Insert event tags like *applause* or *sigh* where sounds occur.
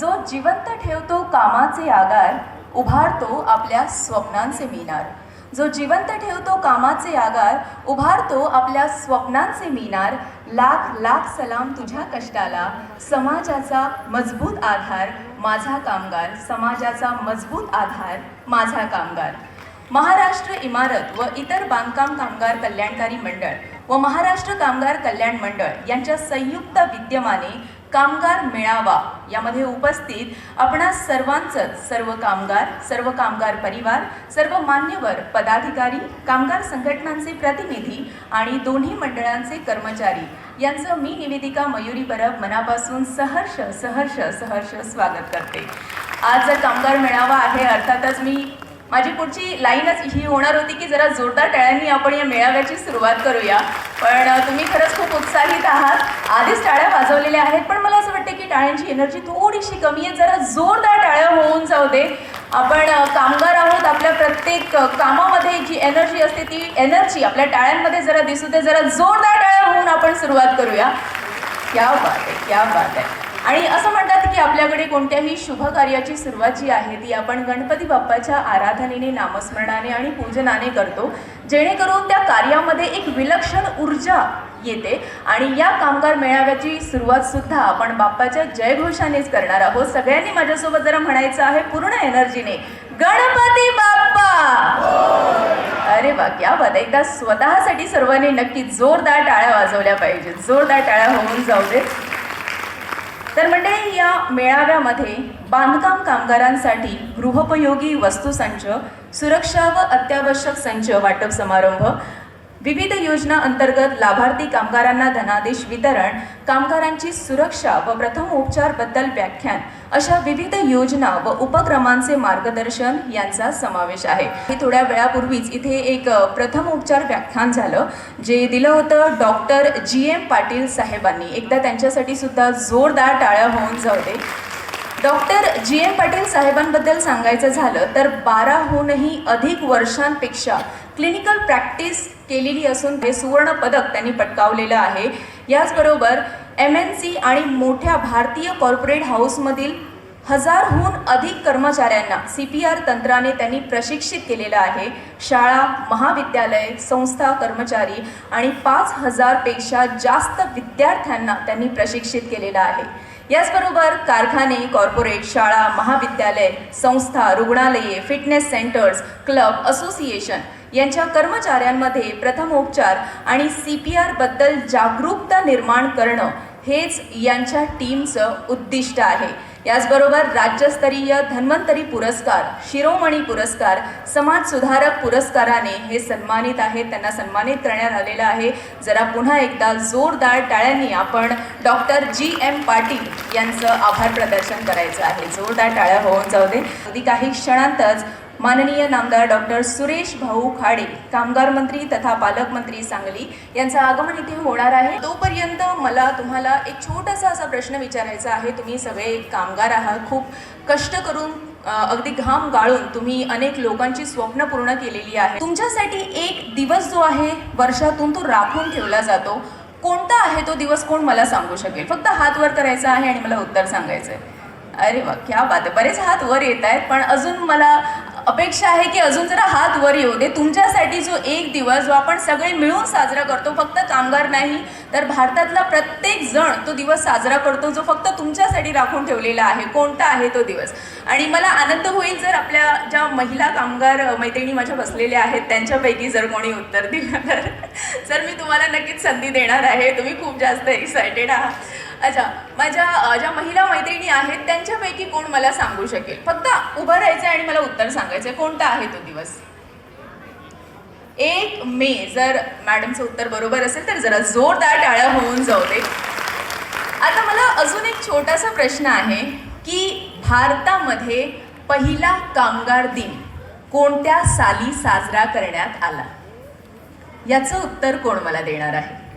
जो जिवंत ठेवतो कामाचे आगार उभारतो आपल्या स्वप्नांचे मिनार. जो जिवंत ठेवतो कामाचे आगार उभारतो आपल्या स्वप्नांचे मिनार. लाख लाख सलाम तुझ्या कष्टाला. समाजाचा मजबूत आधार माझा कामगार. समाजाचा मजबूत आधार माझा कामगार. महाराष्ट्र इमारत व इतर बांधकाम कामगार कल्याणकारी मंडळ व महाराष्ट्र कामगार कल्याण मंडळ यांच्या संयुक्त विद्यमाने कामगार मेळावा. यामध्ये उपस्थित आपणा सर्वांचंच सर्व कामगार सर्व कामगार परिवार सर्व मान्यवर पदाधिकारी कामगार संघटनांचे प्रतिनिधी आणि दोन्ही मंडळांचे कर्मचारी. यांचं मी निवेदिका मयुरी परब मनापासून सहर्ष सहर्ष सहर्ष स्वागत करते. आज जर कामगार मेळावा आहे अर्थातच मी माझी पुढची लाईनच ही होणार होती की जरा जोरदार टाळ्यांनी आपण या मेळाव्याची सुरुवात करूया. पण तुम्ही खरंच खूप उत्साहित आहात. आधीच टाळ्या वाजवलेल्या आहेत पण मला असं वाटतं की टाळ्यांची एनर्जी थोडीशी कमी आहे. जरा जोरदार टाळ्या होऊन जाऊ दे. आपण कामगार आहोत. आपल्या प्रत्येक कामामध्ये जी एनर्जी असते ती एनर्जी आपल्या टाळ्यांमध्ये जरा दिसू दे. जरा जोरदार टाळ्या होऊन आपण सुरुवात करूया. क्या बात आहे क्या बात आहे. आणि असं म्हणतात की आपल्याकडे कोणत्याही शुभ कार्याची सुरुवात जी आहे ती आपण गणपती बाप्पाच्या आराधनेने नामस्मरणाने आणि पूजनाने करतो. जेणेकरून त्या कार्यामध्ये एक विलक्षण ऊर्जा येते आणि या कामगार मेळाव्याची सुरुवात सुद्धा आपण बाप्पाच्या जयघोषानेच करणार आहोत. सगळ्यांनी माझ्यासोबत जरा म्हणायचं आहे पूर्ण एनर्जीने. गणपती बाप्पा! अरे वा क्या बात एकदा स्वतःसाठी सर्वांनी नक्की जोरदार टाळ्या वाजवल्या पाहिजेत. जोरदार टाळ्या होऊन जाऊ देत. तर म्हणजे या मेळाव्यामध्ये बांधकाम कामगारांसाठी गृहोपयोगी वस्तूसंच सुरक्षा व अत्यावश्यक संच वाटप समारंभ विविध योजना अंतर्गत लाभार्थी कामगारांना धनादेश वितरण कामगारांची सुरक्षा व प्रथम उपचारबद्दल व्याख्यान अशा विविध योजना व उपक्रमांचे मार्गदर्शन यांचा समावेश आहे. हे थोड्या वेळापूर्वीच इथे एक प्रथम उपचार व्याख्यान झालं जे दिलं होतं डॉक्टर जी एम पाटील साहेबांनी. एकदा त्यांच्यासाठी सुद्धा जोरदार टाळ्या होऊन जाऊ दे. डॉक्टर जी एम पाटील साहेबांबद्दल सांगायचं झालं तर बाराहूनही अधिक वर्षांपेक्षा क्लिनिकल प्रॅक्टिस केलेली असून हे सुवर्ण पदक त्यांनी पटकावलेलं आहे. याचबरोबर एम एन सी आणि मोठ्या भारतीय कॉर्पोरेट हाऊसमधील हजारहून अधिक कर्मचाऱ्यांना सी पी आर तंत्राने त्यांनी प्रशिक्षित केलेलं आहे. शाळा महाविद्यालय संस्था कर्मचारी आणि पाच हजारपेक्षा जास्त विद्यार्थ्यांना त्यांनी प्रशिक्षित केलेलं आहे. याचबरोबर कारखाने कॉर्पोरेट शाळा महाविद्यालय संस्था रुग्णालये फिटनेस सेंटर्स क्लब असोसिएशन यांच्या कर्मचाऱ्यांमध्ये प्रथमोपचार आणि सी पी आरबद्दल जागरूकता निर्माण करणं हेच यांच्या टीमचं उद्दिष्ट आहे. याचबरोबर राज्यस्तरीय धन्वंतरी पुरस्कार शिरोमणी पुरस्कार समाज सुधारक पुरस्काराने हे सन्मानित आहेत त्यांना सन्मानित करण्यात आलेलं आहे. जरा पुन्हा एकदा जोरदार टाळ्यांनी आपण डॉक्टर जी एम पाटील यांचं आभार प्रदर्शन करायचं आहे. जोरदार टाळ्या होऊन जाऊ दे. अगदी काही क्षणांतच माननीय नामदार डॉक्टर सुरेश भाऊ खाडे कामगार मंत्री तथा पालकमंत्री सांगली यांचं आगमन इथे होणार आहे. तोपर्यंत मला तुम्हाला एक छोटासा असा प्रश्न विचारायचा आहे. तुम्ही सगळे कामगार आहात. खूप कष्ट करून अगदी घाम गाळून तुम्ही अनेक लोकांची स्वप्न पूर्ण केलेली आहे. तुमच्यासाठी एक दिवस जो आहे वर्षातून तो राखून ठेवला जातो. कोणता आहे तो दिवस? कोण मला सांगू शकेल? फक्त हात वर करायचा आहे आणि मला उत्तर सांगायचं आहे अरे वा क्या बात आहे. बरेच हात वर येत आहेत पण अजून मला अपेक्षा आहे की अजून जरा हात वर येऊ दे. तुमच्यासाठी जो एक दिवस जो आपण सगळे मिळून साजरा करतो फक्त कामगार नाही तर भारतातला प्रत्येक जण तो दिवस साजरा करतो जो फक्त तुमच्यासाठी राखून ठेवलेला आहे. कोणता आहे तो दिवस? आणि मला आनंद होईल जर आपल्या ज्या महिला कामगार मैत्रिणी माझ्या बसलेल्या आहेत त्यांच्यापैकी जर कोणी उत्तर दिलं तर. *laughs* सर मी तुम्हाला नक्कीच संधी देणार आहे. तुम्ही खूप जास्त एक्सायटेड आहात. अच्छा माझ्या ज्या महिला मैत्रिणी आहेत त्यांच्यापैकी कोण मला सांगू शकेल? फक्त उभं राहायचं आणि मला उत्तर सांगायचं कोणता आहे तो दिवस? एक मे जर मॅडमचं उत्तर बरोबर असेल तर जरा जोरदार टाळ्या होऊन जाऊ दे. आता मला अजून एक छोटासा प्रश्न आहे की भारतामध्ये पहिला कामगार दिन कोणत्या साली साजरा करण्यात आला? याचं उत्तर कोण मला देणार आहे?